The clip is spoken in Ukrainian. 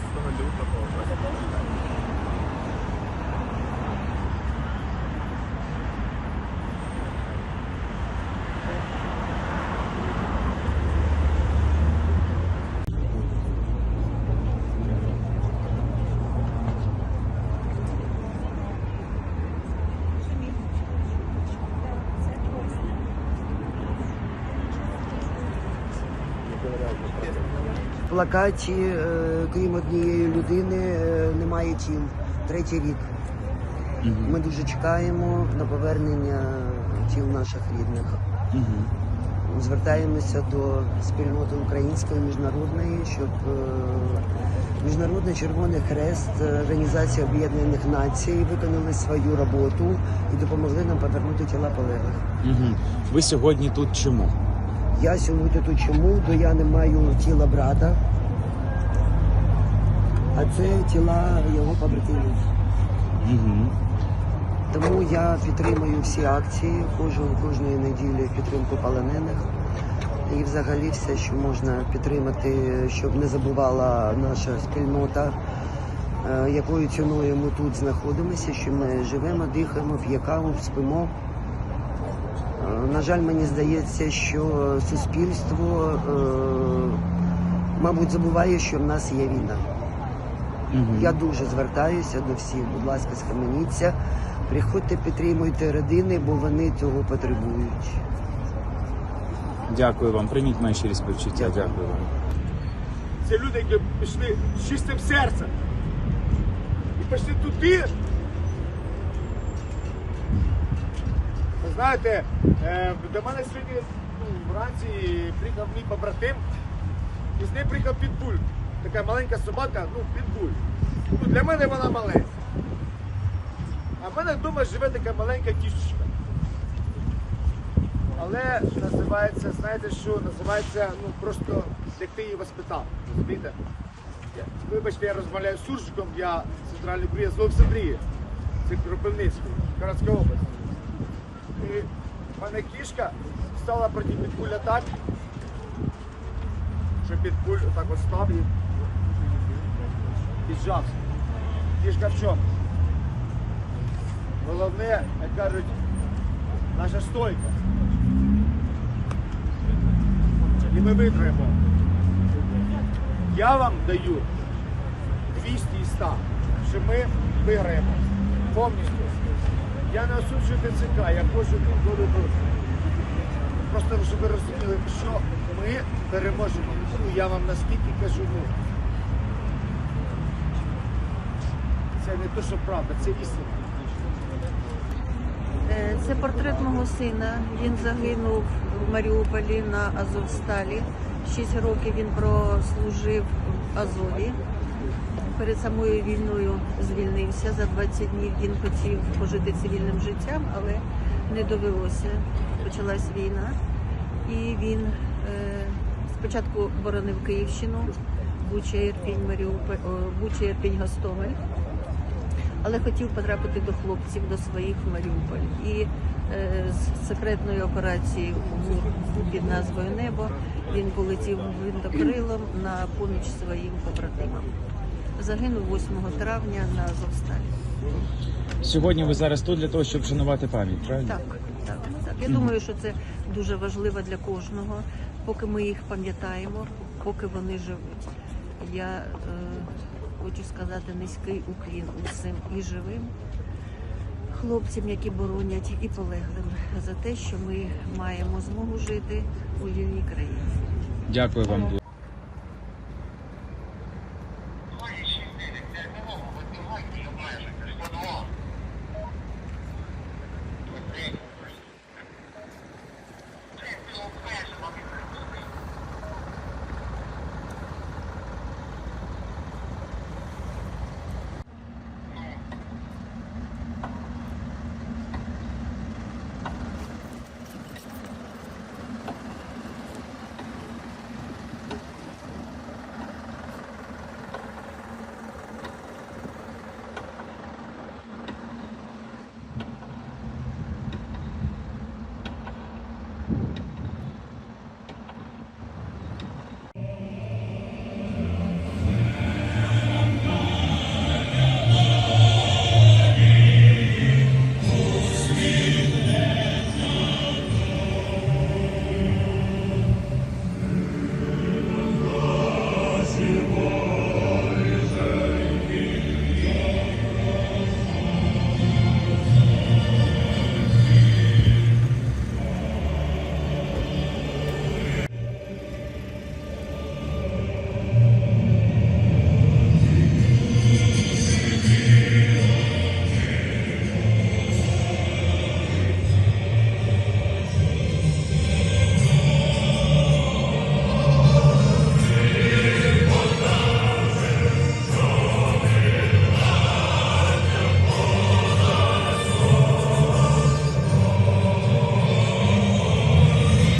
四十六个包。Плакаті, е, крім однієї людини, е, немає тіл. Третій рік. Ми дуже чекаємо на повернення тіл наших рідних. Звертаємося до спільноти української міжнародної, щоб е, Міжнародний Червоний Хрест, Організація Об'єднаних Націй виконали свою роботу і допомогли нам повернути тіла полеглих. Угу. Ви сьогодні тут чому? Я сьогодні тут чому, бо я не маю тіла брата, а це тіла його побратимів. Угу. Тому я підтримую всі акції кожен, кожної неділі підтримку полонених. І взагалі все, що можна підтримати, щоб не забувала наша спільнота, е, якою ціною ми тут знаходимося, що ми живемо, дихаємо, п'якаємо, спимо. Е, На жаль, мені здається, що суспільство, е, мабуть, забуває, що в нас є війна. Угу. Я дуже звертаюся до всіх, будь ласка, схаменіться. Приходьте, підтримуйте родини, бо вони цього потребують. Дякую вам. Прийміть наші щирі співчуття. Дякую. Дякую вам. Це люди, які пішли з чистим серцем. І пішли туди. Знаєте, е, до мене сьогодні ну, вранці приїхав мій побратим, і з ним приїхав підбуль. Така маленька собака, ну, підбуль. Ну, для мене вона маленька. А в мене вдома живе така маленька кішечка. Але називається, знаєте що, називається, ну просто як ти її воспитав. Розумієте? Вибачте, я розмовляю з суржиком, я центральний приїзд з Олександрії. Це Кропивницький, Каратська область. І в мене кішка стала проти підпуля так, що підпуль отак от став і піджався. Кішка в чому? Головне, як кажуть, наша стойка. І ми виграємо. Я вам даю 200 і 100, що ми виграємо повністю. Я не осуджую ТЦК, я хочу тут говорити. Просто щоб ви розуміли, що ми переможемо. Ну, я вам наскільки кажу, ну. Це не то, що правда, це істина. Е, Це портрет мого сина. Він загинув в Маріуполі на Азовсталі. Шість років він прослужив в Азові. Перед самою війною звільнився. За 20 днів він хотів пожити цивільним життям, але не довелося. Почалась війна. І він е, спочатку боронив Київщину, Буча, Ірпінь, Маріуполь, Буча, Ірпінь, Гостомель але хотів потрапити до хлопців, до своїх в Маріуполь. І е, з секретною операцією «Мур» під назвою Небо він полетів гвинтокрилом на поміч своїм побратимам. Загинув 8 травня на Азовсталі. Сьогодні ви зараз тут для того, щоб шанувати пам'ять, правильно? Так, так, так. Я думаю, що це дуже важливо для кожного, поки ми їх пам'ятаємо, поки вони живуть. Я е, хочу сказати низький уклін усім і живим хлопцям, які боронять, і полеглим за те, що ми маємо змогу жити у вільній країні. Дякую вам дуже. майже. Пішло двох. Тут